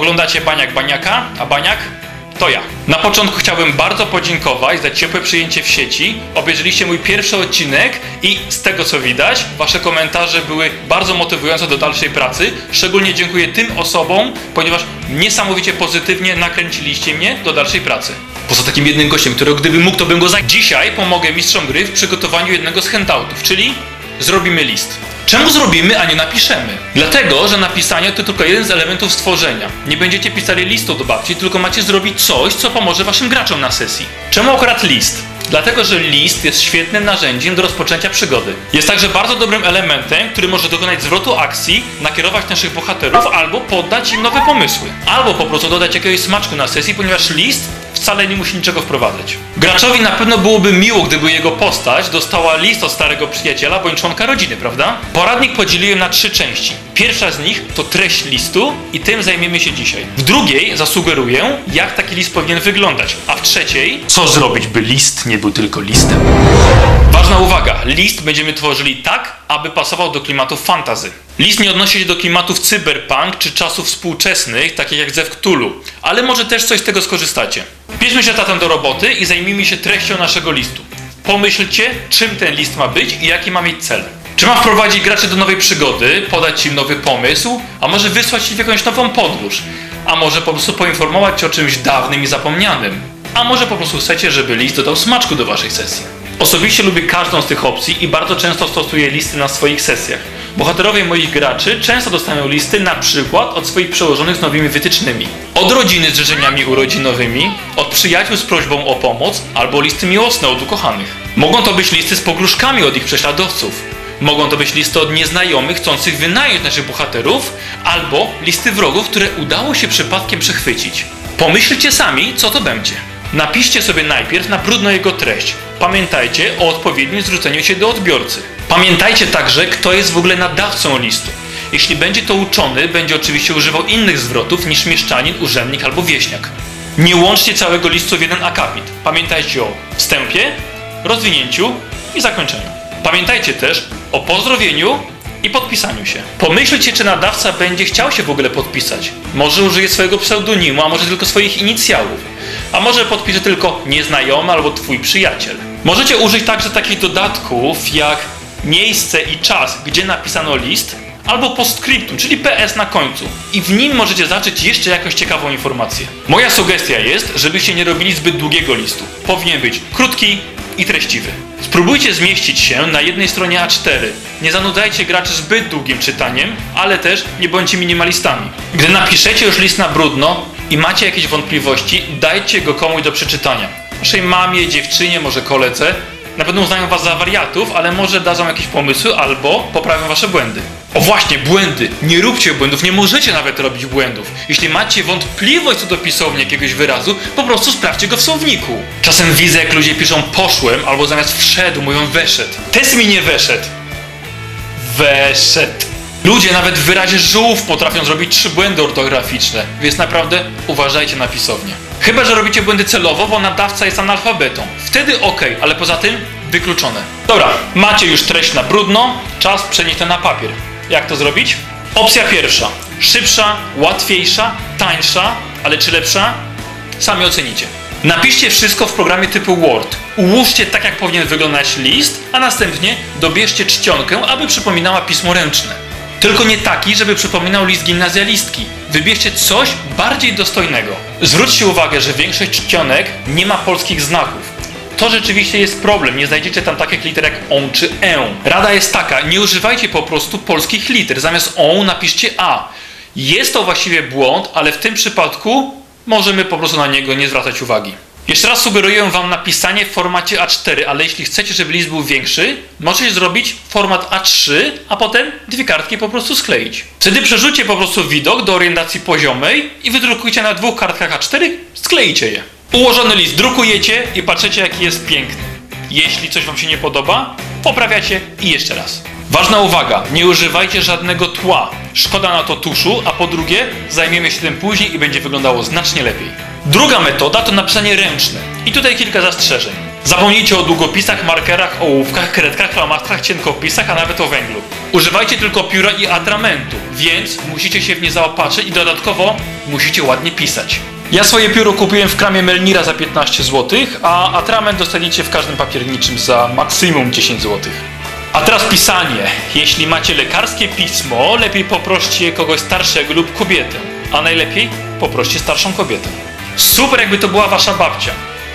Oglądacie Baniak Baniaka, a Baniak to ja. Na początku chciałbym bardzo podziękować za ciepłe przyjęcie w sieci. Obejrzeliście mój pierwszy odcinek i z tego co widać, wasze komentarze były bardzo motywujące do dalszej pracy. Szczególnie dziękuję tym osobom, ponieważ niesamowicie pozytywnie nakręciliście mnie do dalszej pracy. Poza takim jednym gościem, którego gdybym mógł, to bym go za... Dzisiaj pomogę mistrzom gry w przygotowaniu jednego z handoutów, czyli zrobimy list. Czemu zrobimy, a nie napiszemy? Dlatego, że napisanie to tylko jeden z elementów stworzenia. Nie będziecie pisali listu do babci, tylko macie zrobić coś, co pomoże waszym graczom na sesji. Czemu akurat list? Dlatego, że list jest świetnym narzędziem do rozpoczęcia przygody. Jest także bardzo dobrym elementem, który może dokonać zwrotu akcji, nakierować naszych bohaterów albo poddać im nowe pomysły. Albo po prostu dodać jakiegoś smaczku na sesji, ponieważ list wcale nie musi niczego wprowadzać. Graczowi na pewno byłoby miło, gdyby jego postać dostała list od starego przyjaciela bądź członka rodziny, prawda? Poradnik podzieliłem na trzy części. Pierwsza z nich to treść listu i tym zajmiemy się dzisiaj. W drugiej zasugeruję, jak taki list powinien wyglądać, a w trzeciej, co zrobić, by list nie był tylko listem. Ważna uwaga, list będziemy tworzyli tak, aby pasował do klimatów fantazy. List nie odnosi się do klimatów cyberpunk czy czasów współczesnych, takich jak Zew Cthulhu, ale może też coś z tego skorzystacie. Bierzmy się zatem do roboty i zajmijmy się treścią naszego listu. Pomyślcie, czym ten list ma być i jaki ma mieć cel. Czy ma wprowadzić graczy do nowej przygody, podać im nowy pomysł, a może wysłać ich w jakąś nową podróż, a może po prostu poinformować o czymś dawnym i zapomnianym, a może po prostu chcecie, żeby list dodał smaczku do waszej sesji. Osobiście lubię każdą z tych opcji i bardzo często stosuję listy na swoich sesjach. Bohaterowie moich graczy często dostają listy na przykład od swoich przełożonych z nowymi wytycznymi. Od rodziny z życzeniami urodzinowymi, od przyjaciół z prośbą o pomoc, albo listy miłosne od ukochanych. Mogą to być listy z pogróżkami od ich prześladowców. Mogą to być listy od nieznajomych chcących wynająć naszych bohaterów, albo listy wrogów, które udało się przypadkiem przechwycić. Pomyślcie sami, co to będzie. Napiszcie sobie najpierw na brudno jego treść. Pamiętajcie o odpowiednim zwróceniu się do odbiorcy. Pamiętajcie także, kto jest w ogóle nadawcą listu. Jeśli będzie to uczony, będzie oczywiście używał innych zwrotów niż mieszczanin, urzędnik albo wieśniak. Nie łączcie całego listu w jeden akapit. Pamiętajcie o wstępie, rozwinięciu i zakończeniu. Pamiętajcie też o pozdrowieniu i podpisaniu się. Pomyślcie, czy nadawca będzie chciał się w ogóle podpisać. Może użyje swojego pseudonimu, a może tylko swoich inicjałów. A może podpisze tylko nieznajomy albo twój przyjaciel. Możecie użyć także takich dodatków jak miejsce i czas, gdzie napisano list, albo postscriptum, czyli PS na końcu. I w nim możecie zacząć jeszcze jakąś ciekawą informację. Moja sugestia jest, żebyście nie robili zbyt długiego listu. Powinien być krótki i treściwy. Spróbujcie zmieścić się na jednej stronie A4. Nie zanudzajcie graczy zbyt długim czytaniem, ale też nie bądźcie minimalistami. Gdy napiszecie już list na brudno i macie jakieś wątpliwości, dajcie go komuś do przeczytania. Waszej mamie, dziewczynie, może koledze. Na pewno uznają was za wariatów, ale może dadzą jakieś pomysły albo poprawią wasze błędy. O właśnie, błędy! Nie róbcie błędów, nie możecie nawet robić błędów. Jeśli macie wątpliwość co do pisowni jakiegoś wyrazu, po prostu sprawdźcie go w słowniku. Czasem widzę, jak ludzie piszą poszłem, albo zamiast wszedł mówią weszedł. Test mi nie weszedł. Weszedł. Ludzie nawet w wyrazie żółw potrafią zrobić trzy błędy ortograficzne, więc naprawdę uważajcie na pisownię. Chyba, że robicie błędy celowo, bo nadawca jest analfabetą. Wtedy ok, ale poza tym wykluczone. Dobra, macie już treść na brudno, czas przenieść to na papier. Jak to zrobić? Opcja pierwsza. Szybsza, łatwiejsza, tańsza, ale czy lepsza? Sami ocenicie. Napiszcie wszystko w programie typu Word. Ułóżcie tak, jak powinien wyglądać list, a następnie dobierzcie czcionkę, aby przypominała pismo ręczne. Tylko nie taki, żeby przypominał list gimnazjalistki. Wybierzcie coś bardziej dostojnego. Zwróćcie uwagę, że większość czcionek nie ma polskich znaków. To rzeczywiście jest problem, nie znajdziecie tam takich liter jak on czy e. Rada jest taka, nie używajcie po prostu polskich liter, zamiast on napiszcie a. Jest to właściwie błąd, ale w tym przypadku możemy po prostu na niego nie zwracać uwagi. Jeszcze raz sugeruję Wam napisanie w formacie A4, ale jeśli chcecie, żeby list był większy, możecie zrobić format A3, a potem dwie kartki po prostu skleić. Wtedy przerzućcie po prostu widok do orientacji poziomej i wydrukujcie na dwóch kartkach A4, skleicie je. Ułożony list drukujecie i patrzycie jaki jest piękny. Jeśli coś Wam się nie podoba, poprawiacie i jeszcze raz. Ważna uwaga, nie używajcie żadnego tła. Szkoda na to tuszu, a po drugie, zajmiemy się tym później i będzie wyglądało znacznie lepiej. Druga metoda to napisanie ręczne. I tutaj kilka zastrzeżeń. Zapomnijcie o długopisach, markerach, ołówkach, kredkach, flamastrach, cienkopisach, a nawet o węglu. Używajcie tylko pióra i atramentu, więc musicie się w nie zaopatrzyć i dodatkowo musicie ładnie pisać. Ja swoje pióro kupiłem w kramie Melnira za 15 zł, a atrament dostaniecie w każdym papierniczym za maksimum 10 zł. A teraz pisanie. Jeśli macie lekarskie pismo, lepiej poproście kogoś starszego lub kobietę. A najlepiej poproście starszą kobietę. Super jakby to była wasza babcia.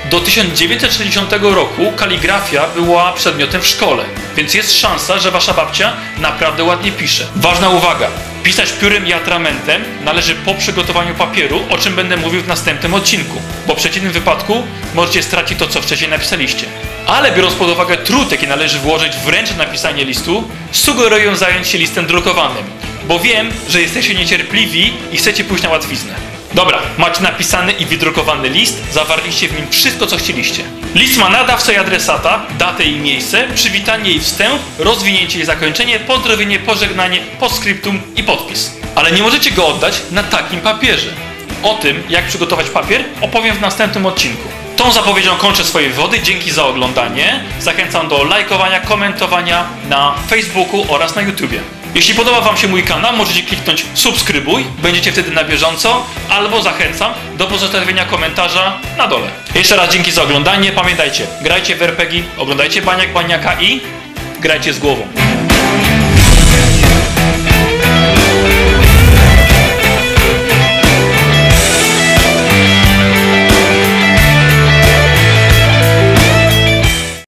Do 1960 roku kaligrafia była przedmiotem w szkole, więc jest szansa, że wasza babcia naprawdę ładnie pisze. Ważna uwaga. Pisać piórem i atramentem należy po przygotowaniu papieru, o czym będę mówił w następnym odcinku, bo w przeciwnym wypadku możecie stracić to, co wcześniej napisaliście. Ale biorąc pod uwagę trud, jaki należy włożyć w ręczne napisanie listu, sugeruję zająć się listem drukowanym, bo wiem, że jesteście niecierpliwi i chcecie pójść na łatwiznę. Dobra, macie napisany i wydrukowany list, zawarliście w nim wszystko, co chcieliście. List ma nadawcę i adresata, datę i miejsce, przywitanie i wstęp, rozwinięcie i zakończenie, pozdrowienie, pożegnanie, postscriptum i podpis. Ale nie możecie go oddać na takim papierze. O tym, jak przygotować papier, opowiem w następnym odcinku. Tą zapowiedzią kończę swoje wywody. Dzięki za oglądanie. Zachęcam do lajkowania, komentowania na Facebooku oraz na YouTubie. Jeśli podoba Wam się mój kanał, możecie kliknąć subskrybuj, będziecie wtedy na bieżąco, albo zachęcam do pozostawienia komentarza na dole. Jeszcze raz dzięki za oglądanie. Pamiętajcie, grajcie w RPG, oglądajcie Baniak Baniaka i grajcie z głową.